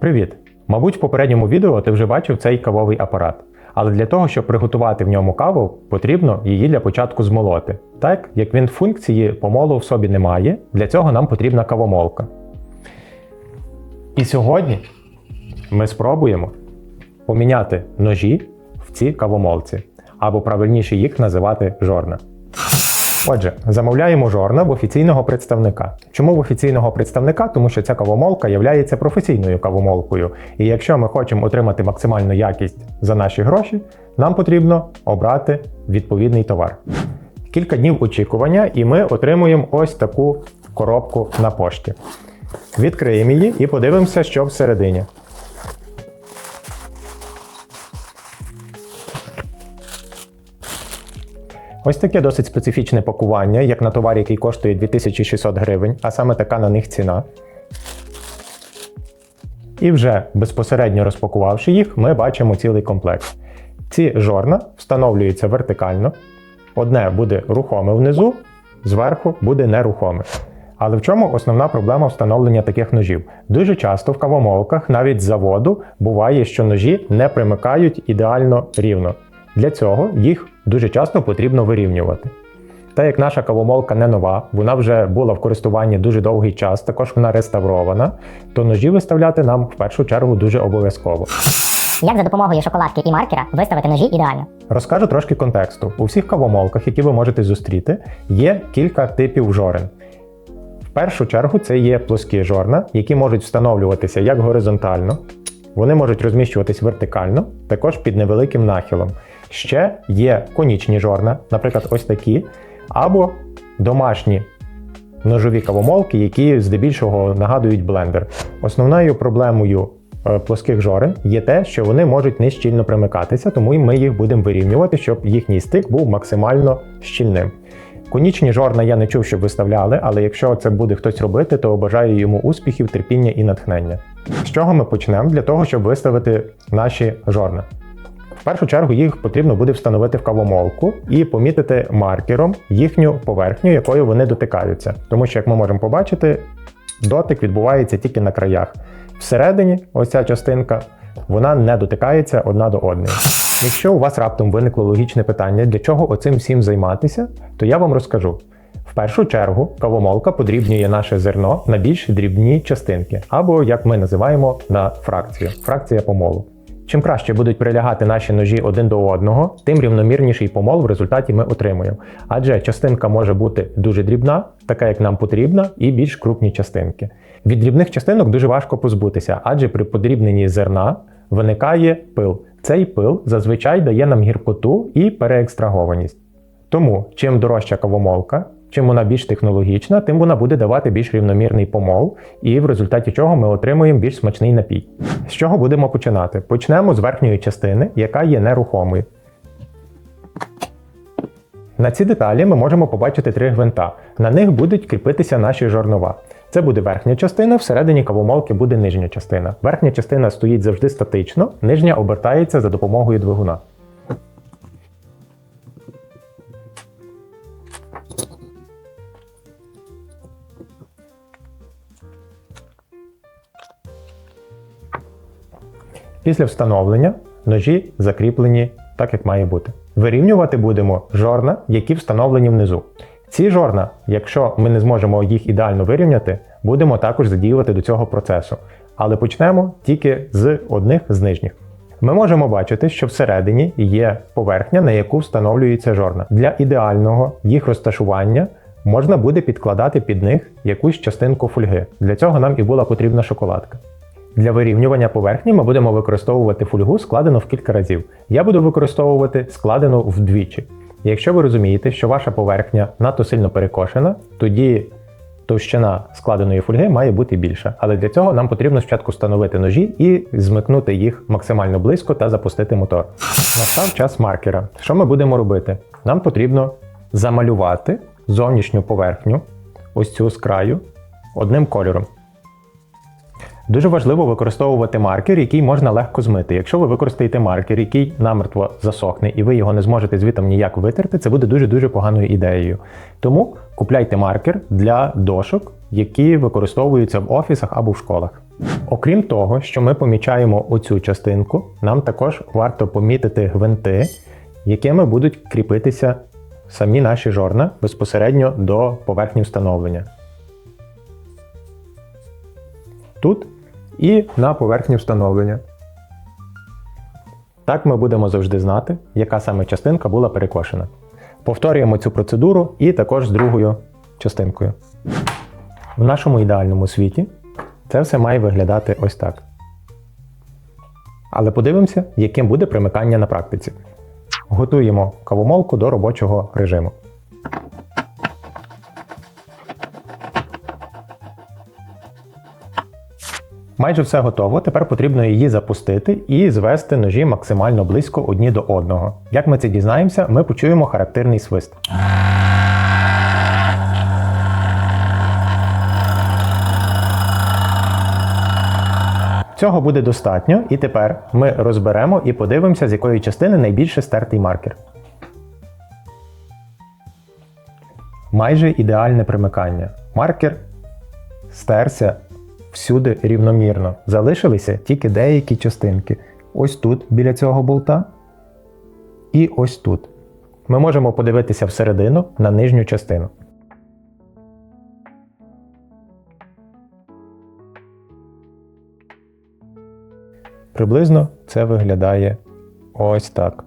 Привіт! Мабуть, в попередньому відео ти вже бачив цей кавовий апарат. Але для того, щоб приготувати в ньому каву, потрібно її для початку змолоти. Так як він функції помолу в собі не має, для цього нам потрібна кавомолка. І сьогодні ми спробуємо поміняти ножі в ці кавомолці, або правильніше їх називати жорна. Отже, замовляємо жорна в офіційного представника. Чому в офіційного представника? Тому що ця кавомолка є професійною кавомолкою. І якщо ми хочемо отримати максимальну якість за наші гроші, нам потрібно обрати відповідний товар. Кілька днів очікування, і ми отримуємо ось таку коробку на пошті. Відкриємо її і подивимося, що всередині. Ось таке досить специфічне пакування, як на товар, який коштує 2600 гривень, а саме така на них ціна. І вже безпосередньо розпакувавши їх, ми бачимо цілий комплект. Ці жорна встановлюються вертикально. Одне буде рухоме внизу, зверху буде нерухоме. Але в чому основна проблема встановлення таких ножів? Дуже часто в кавомолках, навіть з заводу, буває, що ножі не примикають ідеально рівно. Для цього їх дуже часто потрібно вирівнювати. Та як наша кавомолка не нова, вона вже була в користуванні дуже довгий час, також вона реставрована, то ножі виставляти нам в першу чергу дуже обов'язково. Як за допомогою шоколадки і маркера виставити ножі ідеально? Розкажу трошки контексту. У всіх кавомолках, які ви можете зустріти, є кілька типів жорен. В першу чергу це є плоскі жорна, які можуть встановлюватися як горизонтально, вони можуть розміщуватись вертикально, також під невеликим нахилом. Ще є конічні жорна, наприклад, ось такі, або домашні ножові кавомолки, які здебільшого нагадують блендер. Основною проблемою е, плоских жорен є те, що вони можуть не щільно примикатися, тому ми їх будемо вирівнювати, щоб їхній стик був максимально щільним. Конічні жорна я не чув, щоб виставляли, але якщо це буде хтось робити, то бажаю йому успіхів, терпіння і натхнення. З чого ми почнемо для того, щоб виставити наші жорна? В першу чергу їх потрібно буде встановити в кавомолку і помітити маркером їхню поверхню, якою вони дотикаються. Тому що, як ми можемо побачити, дотик відбувається тільки на краях. Всередині, ось ця частинка, вона не дотикається одна до одної. Якщо у вас раптом виникло логічне питання, для чого оцим всім займатися, то я вам розкажу. В першу чергу кавомолка подрібнює наше зерно на більш дрібні частинки, або, як ми називаємо, на фракцію фракція помолу. Чим краще будуть прилягати наші ножі один до одного, тим рівномірніший помол в результаті ми отримуємо. Адже частинка може бути дуже дрібна, така як нам потрібна, і більш крупні частинки. Від дрібних частинок дуже важко позбутися, адже при подрібненні зерна виникає пил. Цей пил зазвичай дає нам гіркоту і переекстрагованість. Тому, чим дорожча кавомолка, чим вона більш технологічна, тим вона буде давати більш рівномірний помол, і в результаті чого ми отримуємо більш смачний напій. З чого будемо починати? Почнемо з верхньої частини, яка є нерухомою. На ці деталі ми можемо побачити три гвинта. На них будуть кріпитися наші жорнова. Це буде верхня частина, всередині кавомолки буде нижня частина. Верхня частина стоїть завжди статично, нижня обертається за допомогою двигуна. Після встановлення ножі закріплені так, як має бути. Вирівнювати будемо жорна, які встановлені внизу. Ці жорна, якщо ми не зможемо їх ідеально вирівняти, будемо також задіювати до цього процесу. Але почнемо тільки з одних з нижніх. Ми можемо бачити, що всередині є поверхня, на яку встановлюється жорна. Для ідеального їх розташування можна буде підкладати під них якусь частинку фольги. Для цього нам і була потрібна шоколадка. Для вирівнювання поверхні ми будемо використовувати фольгу, складену в кілька разів. Я буду використовувати складену вдвічі. Якщо ви розумієте, що ваша поверхня надто сильно перекошена, тоді товщина складеної фольги має бути більша. Але для цього нам потрібно спочатку встановити ножі і змикнути їх максимально близько та запустити мотор. Настав час маркера. Що ми будемо робити? Нам потрібно замалювати зовнішню поверхню, ось цю з краю, одним кольором. Дуже важливо використовувати маркер, який можна легко змити. Якщо ви використаєте маркер, який намертво засохне, і ви його не зможете звітом ніяк витерти, це буде дуже-дуже поганою ідеєю. Тому купляйте маркер для дошок, які використовуються в офісах або в школах. Окрім того, що ми помічаємо оцю частинку, нам також варто помітити гвинти, якими будуть кріпитися самі наші жорна безпосередньо до поверхні встановлення. Тут і на поверхні встановлення. Так ми будемо завжди знати, яка саме частинка була перекошена. Повторюємо цю процедуру і також з другою частинкою. В нашому ідеальному світі це все має виглядати ось так. Але подивимося, яким буде примикання на практиці. Готуємо кавомолку до робочого режиму. Майже все готово. Тепер потрібно її запустити і звести ножі максимально близько одні до одного. Як ми це дізнаємося, ми почуємо характерний свист. Цього буде достатньо, і тепер ми розберемо і подивимося, з якої частини найбільше стертий маркер. Майже ідеальне примикання. Маркер стерся всюди рівномірно. Залишилися тільки деякі частинки. Ось тут, біля цього болта, і ось тут. Ми можемо подивитися всередину на нижню частину. Приблизно це виглядає ось так.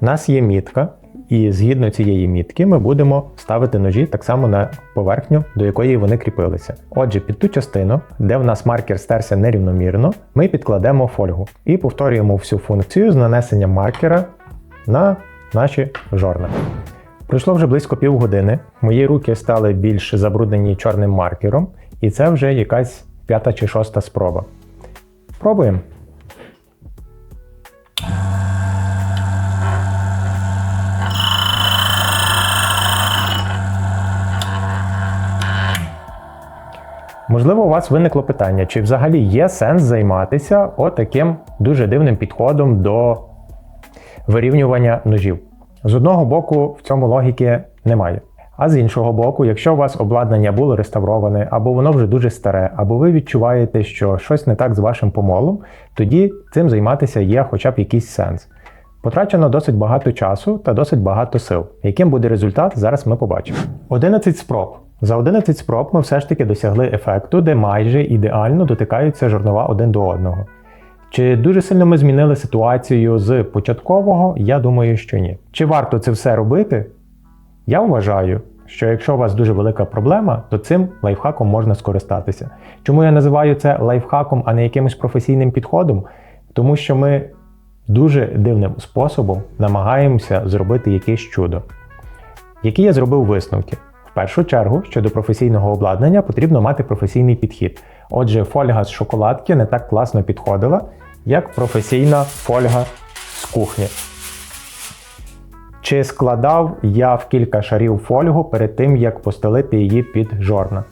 У нас є мітка, і згідно цієї мітки ми будемо ставити ножі так само на поверхню, до якої вони кріпилися. Отже, під ту частину, де в нас маркер стерся нерівномірно, ми підкладемо фольгу і повторюємо всю функцію з нанесенням маркера на наші жорна. Пройшло вже близько півгодини. Мої руки стали більш забруднені чорним маркером, і це вже якась п'ята чи шоста спроба. Пробуємо. Можливо, у вас виникло питання, чи взагалі є сенс займатися отаким дуже дивним підходом до вирівнювання ножів. З одного боку, в цьому логіки немає. А з іншого боку, якщо у вас обладнання було реставроване, або воно вже дуже старе, або ви відчуваєте, що щось не так з вашим помолом, тоді цим займатися є хоча б якийсь сенс. Потрачено досить багато часу та досить багато сил. Яким буде результат, зараз ми побачимо. 11 спроб. За 11 спроб ми все ж таки досягли ефекту, де майже ідеально дотикаються жорнова один до одного. Чи дуже сильно ми змінили ситуацію з початкового? Я думаю, що ні. Чи варто це все робити? Я вважаю, що якщо у вас дуже велика проблема, то цим лайфхаком можна скористатися. Чому я називаю це лайфхаком, а не якимось професійним підходом? Тому що ми дуже дивним способом намагаємося зробити якесь чудо. Які я зробив висновки? В першу чергу, щодо професійного обладнання потрібно мати професійний підхід. Отже, фольга з шоколадки не так класно підходила, як професійна фольга з кухні. Чи складав я в кілька шарів фольгу перед тим, як постелити її під жорна?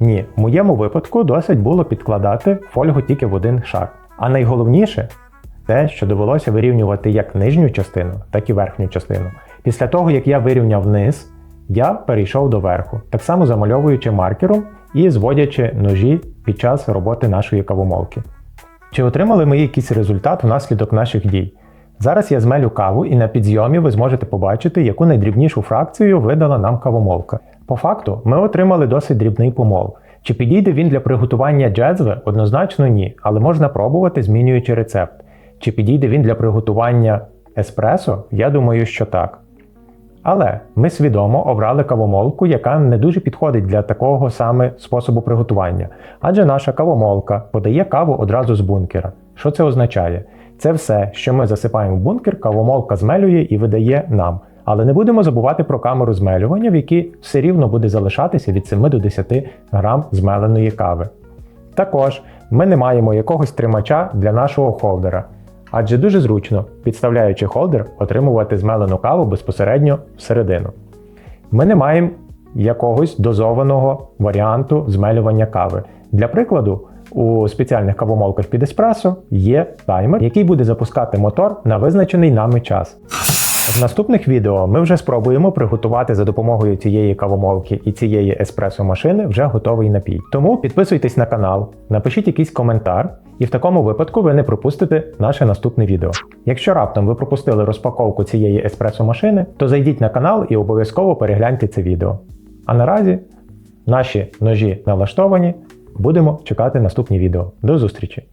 Ні, в моєму випадку досить було підкладати фольгу тільки в один шар. А найголовніше те, що довелося вирівнювати як нижню частину, так і верхню частину. Після того, як я вирівняв низ, я перейшов до верху, так само замальовуючи маркером і зводячи ножі під час роботи нашої кавомолки. Чи отримали ми якийсь результат внаслідок наших дій? Зараз я змелю каву і на підйомі ви зможете побачити, яку найдрібнішу фракцію видала нам кавомолка. По факту, ми отримали досить дрібний помол. Чи підійде він для приготування джезве? Однозначно ні, але можна пробувати, змінюючи рецепт. Чи підійде він для приготування еспресо? Я думаю, що так. Але ми свідомо обрали кавомолку, яка не дуже підходить для такого саме способу приготування. Адже наша кавомолка подає каву одразу з бункера. Що це означає? Це все, що ми засипаємо в бункер, кавомолка змелює і видає нам. Але не будемо забувати про камеру змелювання, в якій все рівно буде залишатися від 7 до 10 грам змеленої кави. Також ми не маємо якогось тримача для нашого холдера. Адже дуже зручно, підставляючи холдер, отримувати змелену каву безпосередньо всередину. Ми не маємо якогось дозованого варіанту змелювання кави. Для прикладу, у спеціальних кавомолках під еспресо є таймер, який буде запускати мотор на визначений нами час. В наступних відео ми вже спробуємо приготувати за допомогою цієї кавомолки і цієї еспресо машини вже готовий напій. Тому підписуйтесь на канал, напишіть якийсь коментар, і в такому випадку ви не пропустите наше наступне відео. Якщо раптом ви пропустили розпаковку цієї еспресо машини, то зайдіть на канал і обов'язково перегляньте це відео. А наразі наші ножі налаштовані. Будемо чекати наступні відео. До зустрічі!